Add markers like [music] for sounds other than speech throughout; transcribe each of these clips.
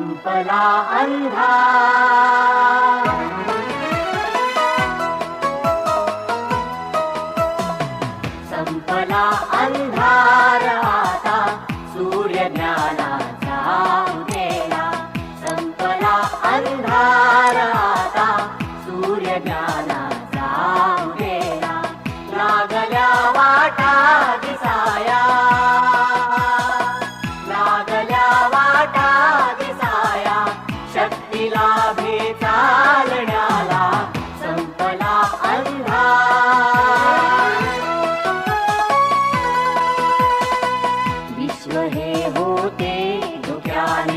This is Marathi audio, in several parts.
म्पदा सम्पदा अल् भा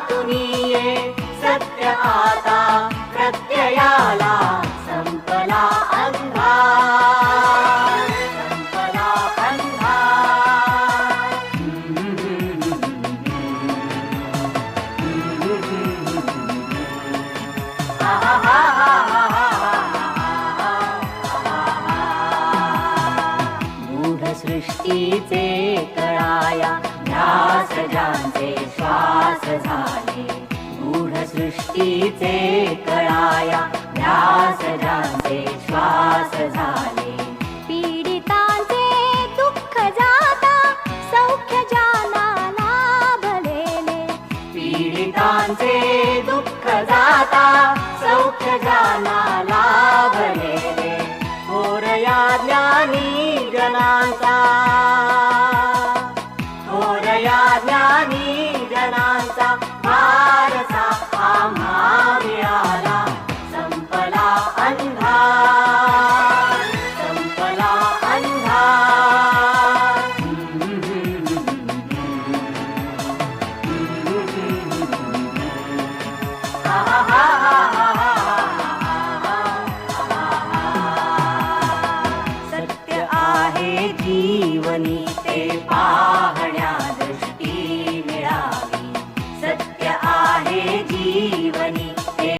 ये सत्य आता प्रत्ययाला संपला अंधार. संपला मूढ [laughs] सृष्टीचे कळाया ज्यांचे श्वास झाले मूढ सृष्टीचे कळाया ध्यास ज्यांचे श्वास झाले पीडितांचे दुःख जाता सौख्य जाना लाभलेले पीडितांचे दुःख जाता सौख्य जाना নিতে পা